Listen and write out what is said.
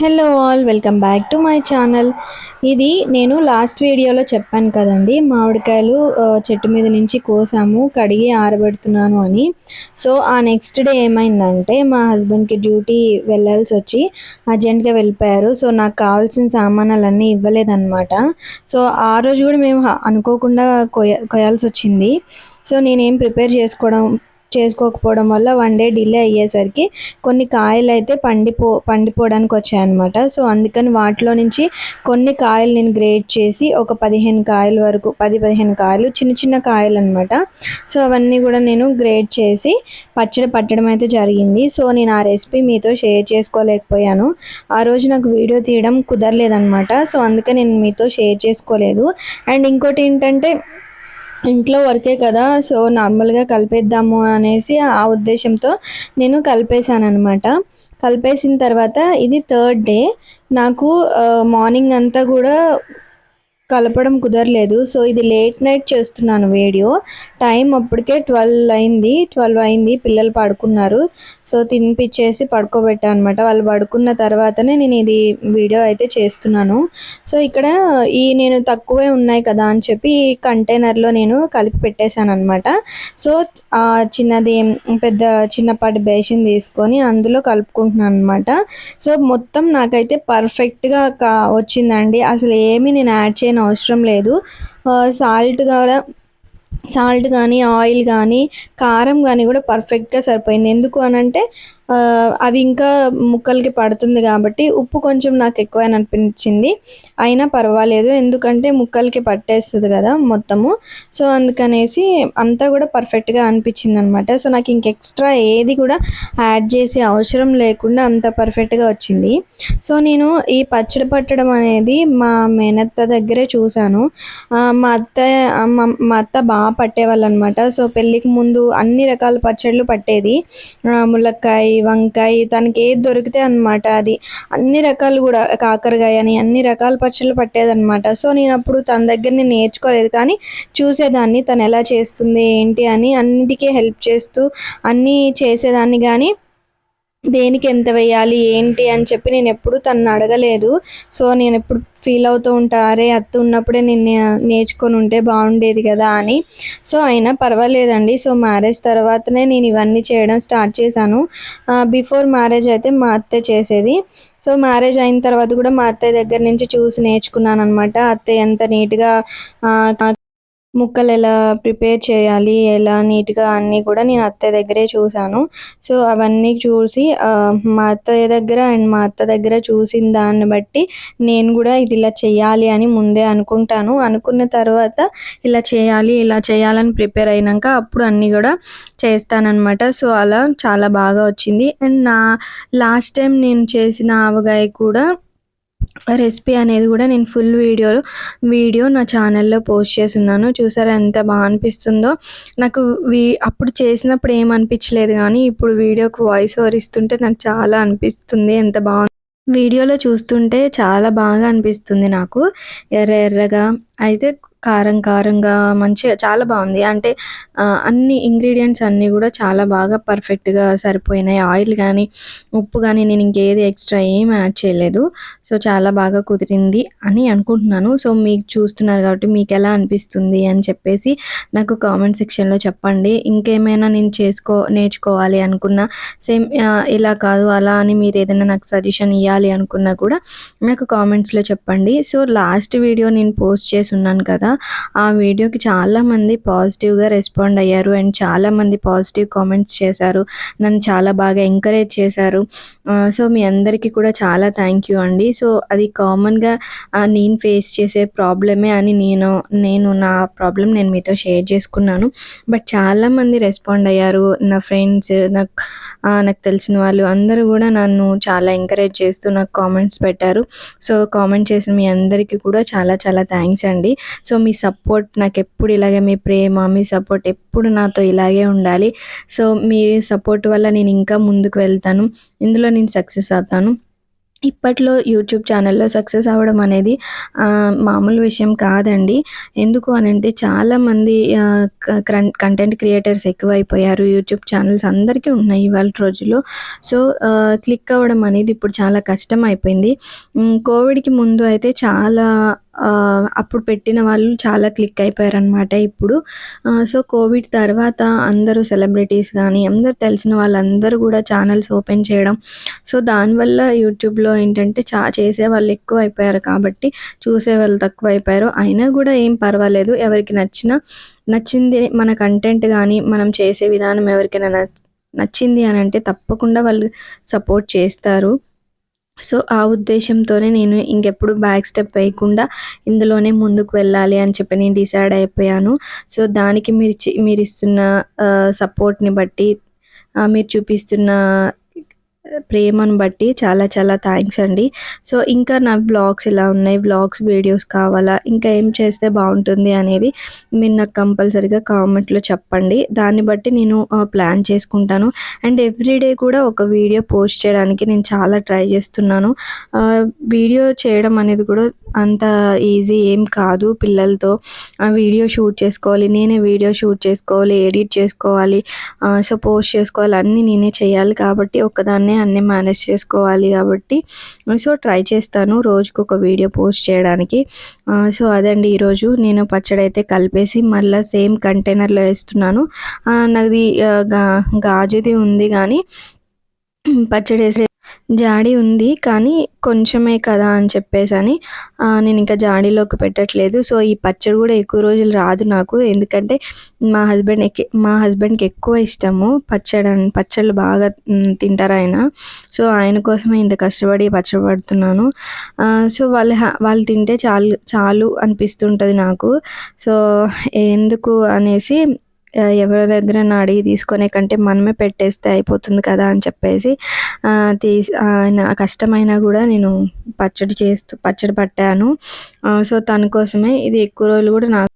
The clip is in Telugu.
Hello all welcome back to my channel ఇది నేను లాస్ట్ వీడియోలో చెప్పాను కదండి. మామిడికాయలు చెట్టు మీద నుంచి కోసాము కడిగి ఆరబెడుతున్నాను అని. సో ఆ నెక్స్ట్ డే ఏమైందంటే మా హస్బెండ్కి డ్యూటీ వెళ్ళాల్సి వచ్చి అర్జెంట్గా వెళ్ళిపోయారు. సో నాకు కావాల్సిన సామానాలన్నీ ఇవ్వలేదన్నమాట. సో ఆ రోజు కూడా మేము అనుకోకుండా కొయ కొయాల్సి వచ్చింది. సో నేనేం ప్రిపేర్ చేసుకోవడం చేసుకోకపోవడం వల్ల వన్ డే డిలే అయ్యేసరికి కొన్ని కాయలు అయితే పండిపో పండిపోవడానికి వచ్చాయన్నమాట. సో అందుకని వాటిలో నుంచి కొన్ని కాయలు నేను గ్రేడ్ చేసి ఒక పదిహేను కాయల వరకు పది పదిహేను కాయలు చిన్న చిన్న కాయలు అనమాట సో అవన్నీ కూడా నేను గ్రేడ్ చేసి పచ్చడి పట్టడం అయితే జరిగింది. సో నేను ఆ రెసిపీ మీతో షేర్ చేసుకోలేకపోయాను. ఆ రోజు నాకు వీడియో తీయడం కుదరలేదనమాట సో అందుకే నేను మీతో షేర్ చేసుకోలేదు. అండ్ ఇంకోటి ఏంటంటే ఇంట్లో వర్కే కదా సో నార్మల్గా కలిపేద్దాము అనేసి ఆ ఉద్దేశంతో నేను కలిపేశాను అనమాట కలిపేసిన తర్వాత ఇది థర్డ్ డే. నాకు మార్నింగ్ అంతా కూడా కలపడం కుదరలేదు. సో ఇది లేట్ నైట్ చేస్తున్నాను వీడియో. టైం అప్పటికే ట్వెల్వ్ అయింది. ట్వెల్వ్ అయింది. పిల్లలు పడుకున్నారు. సో తినిపించేసి పడుకోబెట్టాను అనమాట వాళ్ళు పడుకున్న తర్వాతనే నేను ఇది వీడియో అయితే చేస్తున్నాను. సో ఇక్కడ ఈ నేను తక్కువే ఉన్నాయి కదా అని చెప్పి ఈ కంటైనర్లో నేను కలిపి పెట్టేశాను అనమాట సో ఆ చిన్నది పెద్ద చిన్నపాటి బేసిన్ తీసుకొని అందులో కలుపుకుంటున్నాను అనమాట సో మొత్తం నాకైతే పర్ఫెక్ట్గా కా వచ్చిందండి. అసలు ఏమీ నేను యాడ్ చేయను. అవసరం లేదు. సాల్ట్ కూడా సాల్ట్ కానీ ఆయిల్ కానీ కారం కానీ కూడా పర్ఫెక్ట్గా సరిపోయింది. ఎందుకు అని అంటే అవి ఇంకా ముక్కలకి పడుతుంది కాబట్టి ఉప్పు కొంచెం నాకు ఎక్కువ అనిపించింది. అయినా పర్వాలేదు ఎందుకంటే ముక్కలకి పట్టేస్తుంది కదా మొత్తము. సో అందుకనేసి అంతా కూడా పర్ఫెక్ట్గా అనిపించింది అనమాట సో నాకు ఇంక ఎక్స్ట్రా ఏది కూడా యాడ్ చేసే అవసరం లేకుండా అంత పర్ఫెక్ట్గా వచ్చింది. సో నేను ఈ పచ్చడి పట్టడం అనేది మా మేనత్త దగ్గరే చూశాను. మా అత్త మా అత్త బాగా పట్టేవాళ్ళు అనమాట సో పెళ్ళికి ముందు అన్ని రకాల పచ్చళ్ళు పట్టేది. ములక్కాయ వంకాయ తనకి ఏది దొరికితే అనమాట అది. అన్ని రకాలు కూడా కాకరకాయ అని అన్ని రకాల పచ్చళ్ళు పట్టేదన్నమాట. సో నేను అప్పుడు తన దగ్గర నేను నేర్చుకోలేదు కానీ చూసేదాన్ని తను ఎలా చేస్తుంది ఏంటి అని అన్నిటికీ హెల్ప్ చేస్తూ అన్నీ చేసేదాన్ని కానీ దేనికి ఎంత వేయాలి ఏంటి అని చెప్పి నేను ఎప్పుడు తను అడగలేదు. సో నేను ఎప్పుడు ఫీల్ అవుతూ ఉంటా అరే అత్త ఉన్నప్పుడే నేను నేర్చుకొని ఉంటే బాగుండేది కదా అని. సో అయినా పర్వాలేదండి. సో మ్యారేజ్ తర్వాతనే నేను ఇవన్నీ చేయడం స్టార్ట్ చేశాను. బిఫోర్ మ్యారేజ్ అయితే మా అత్తే చేసేది. సో మ్యారేజ్ అయిన తర్వాత కూడా మా అత్తయ్య దగ్గర నుంచి చూసి నేర్చుకున్నాను అనమాట అత్తయ్య ఎంత నీట్గా ముక్కలు ఎలా ప్రిపేర్ చేయాలి ఎలా నీట్గా అన్నీ కూడా నేను అత్తయ్య దగ్గరే చూశాను. సో అవన్నీ చూసి మా అత్తయ్య దగ్గర అండ్ మా అత్త దగ్గర చూసిన దాన్ని బట్టి నేను కూడా ఇది ఇలా చేయాలి అని ముందే అనుకుంటాను. అనుకున్న తర్వాత ఇలా చేయాలి ఇలా చేయాలని ప్రిపేర్ అయినాక అప్పుడు అన్నీ కూడా చేస్తానన్నమాట. సో అలా చాలా బాగా వచ్చింది. అండ్ నా లాస్ట్ టైం నేను చేసిన ఆవగాయ కూడా రెసిపీ అనేది కూడా నేను ఫుల్ వీడియో వీడియో నా ఛానల్లో పోస్ట్ చేస్తున్నాను. చూసారా ఎంత బాగా అనిపిస్తుందో. నాకు వీ అప్పుడు చేసినప్పుడు ఏం అనిపించలేదు కానీ ఇప్పుడు వీడియోకి వాయిస్ ఓవర్ ఇస్తుంటే నాకు చాలా అనిపిస్తుంది. ఎంత బాగుంది వీడియోలో చూస్తుంటే చాలా బాగా అనిపిస్తుంది నాకు. ఎర్ర ఎర్రగా. అయితే కారం కారంగా మంచిగా చాలా బాగుంది. అంటే అన్ని ఇంగ్రీడియంట్స్ అన్నీ కూడా చాలా బాగా పర్ఫెక్ట్గా సరిపోయినాయి. ఆయిల్ కానీ ఉప్పు కానీ నేను ఇంకేది ఎక్స్ట్రా ఏం యాడ్ చేయలేదు. సో చాలా బాగా కుదిరింది అని అనుకుంటున్నాను. సో మీకు చూస్తున్నారు కాబట్టి మీకు ఎలా అనిపిస్తుంది అని చెప్పేసి నాకు కామెంట్ సెక్షన్లో చెప్పండి. ఇంకేమైనా నేను చేసుకో నేర్చుకోవాలి అనుకున్నా సేమ్ ఇలా కాదు అలా అని మీరు ఏదైనా నాకు సజెషన్ ఇవ్వాలి అనుకున్నా కూడా నాకు కామెంట్స్లో చెప్పండి. సో లాస్ట్ వీడియో నేను పోస్ట్ చేసి ఉన్నాను కదా ఆ వీడియోకి చాలామంది పాజిటివ్గా రెస్పాండ్ అయ్యారు. అండ్ చాలామంది పాజిటివ్ కామెంట్స్ చేశారు. నన్ను చాలా బాగా ఎంకరేజ్ చేశారు. సో మీ అందరికీ కూడా చాలా థ్యాంక్ యూ అండి. సో అది కామన్గా నేను ఫేస్ చేసే ప్రాబ్లమే అని నేను నేను నా ప్రాబ్లం నేను మీతో షేర్ చేసుకున్నాను. బట్ చాలామంది రెస్పాండ్ అయ్యారు. నా ఫ్రెండ్స్ నాకు నాకు తెలిసిన వాళ్ళు అందరూ కూడా నన్ను చాలా ఎంకరేజ్ చేస్తూ నాకు కామెంట్స్ పెట్టారు. సో కామెంట్ చేసిన మీ అందరికీ కూడా చాలా చాలా థ్యాంక్స్ అండి. సో సో మీ సపోర్ట్ నాకు ఎప్పుడు ఇలాగే మీ ప్రేమ మీ సపోర్ట్ ఎప్పుడు నాతో ఇలాగే ఉండాలి సో మీ సపోర్ట్ వల్ల నేను ఇంకా ముందుకు వెళ్తాను ఇందులో నేను సక్సెస్ అవుతాను ఇప్పట్లో యూట్యూబ్ ఛానల్లో సక్సెస్ అవ్వడం అనేది మామూలు విషయం కాదండి. ఎందుకు అని అంటే చాలామంది క కంటెంట్ క్రియేటర్స్ ఎక్కువైపోయారు. యూట్యూబ్ ఛానల్స్ అందరికీ ఉన్నాయి ఇవాళ రోజుల్లో. సో, క్లిక్ అవ్వడం అనేది ఇప్పుడు చాలా కష్టం అయిపోయింది. కోవిడ్‌కి ముందు అయితే చాలా అప్పుడు పెట్టిన వాళ్ళు చాలా క్లిక్ అయిపోయారనమాట ఇప్పుడు. సో, కోవిడ్ తర్వాత అందరూ సెలబ్రిటీస్ కానీ అందరూ తెలిసిన వాళ్ళందరూ కూడా ఛానల్స్ ఓపెన్ చేయడం. సో, దానివల్ల యూట్యూబ్‌లో ఏంటంటే చా చేసే వాళ్ళు ఎక్కువ అయిపోయారు కాబట్టి చూసే వాళ్ళు తక్కువ అయిపోయారు అయినా కూడా ఏం పర్వాలేదు. ఎవరికి నచ్చిన నచ్చింది మన కంటెంట్ కానీ మనం చేసే విధానం ఎవరికైనా నచ్చింది అని అంటే తప్పకుండా వాళ్ళు సపోర్ట్ చేస్తారు. సో, ఆ ఉద్దేశంతోనే నేను ఇంకెప్పుడు బ్యాక్ స్టెప్ వేయకుండా ఇందులోనే ముందుకు వెళ్ళాలి అని చెప్పి నేను డిసైడ్ అయిపోయాను. సో, దానికి మీరు మీరు ఇస్తున్న సపోర్ట్‌ని బట్టి మీరు చూపిస్తున్న ప్రేమను బట్టి చాలా చాలా థ్యాంక్స్ అండి. సో, ఇంకా నా వ్లాగ్స్ ఇలా ఉన్నాయి? వ్లాగ్స్ వీడియోస్ కావాలా? ఇంకా ఏం చేస్తే బాగుంటుంది అనేది మీరు నాకు కంపల్సరీగా కామెంట్‌లో చెప్పండి. దాన్ని బట్టి నేను ప్లాన్ చేసుకుంటాను. అండ్ ఎవ్రీడే కూడా ఒక వీడియో పోస్ట్ చేయడానికి నేను చాలా ట్రై చేస్తున్నాను. వీడియో చేయడం అనేది కూడా అంత ఈజీ ఏం కాదు పిల్లలతో. ఆ వీడియో షూట్ చేసుకోవాలి. నేనే వీడియో షూట్ చేసుకోవాలి, ఎడిట్ చేసుకోవాలి. సో, పోస్ట్ చేసుకోవాలి. అన్నీ నేనే చేయాలి కాబట్టి ఒకదాన్నే అన్నీ మేనేజ్ చేసుకోవాలి కాబట్టి. సో, ట్రై చేస్తాను రోజుకొక వీడియో పోస్ట్ చేయడానికి. సో, అదండి ఈరోజు. నేను పచ్చడి అయితే కలిపేసి మళ్ళా సేమ్ కంటైనర్‌లో వేస్తున్నాను. నాది గా గాజుది ఉంది కానీ పచ్చడి వేసి జాడీ ఉంది. కానీ కొంచెమే కదా అని చెప్పేసని నేను ఇంకా జాడీలోకి పెట్టట్లేదు. సో, ఈ పచ్చడి కూడా ఎక్కువ రోజులు రాదు నాకు. ఎందుకంటే మా హస్బెండ్ మా హస్బెండ్‌కి ఎక్కువ ఇష్టము పచ్చడన్ పచ్చళ్ళు బాగా తింటారు ఆయన సో, ఆయన కోసమే ఇంత కష్టపడి పచ్చడి పడుతున్నాను. సో, వాళ్ళు హ వాళ్ళు తింటే చాలు చాలు అనిపిస్తుంటుంది నాకు. సో, ఎందుకు అనేసి ఎవరి దగ్గర అడిగి తీసుకునే కంటే మనమే పెట్టేస్తే అయిపోతుంది కదా అని చెప్పేసి తీసి ఆయన కష్టమైనా కూడా నేను పచ్చడి చేస్తూ పచ్చడి పట్టాను. సో, తన కోసమే ఇది ఎక్కువ రోజులు కూడా నాకు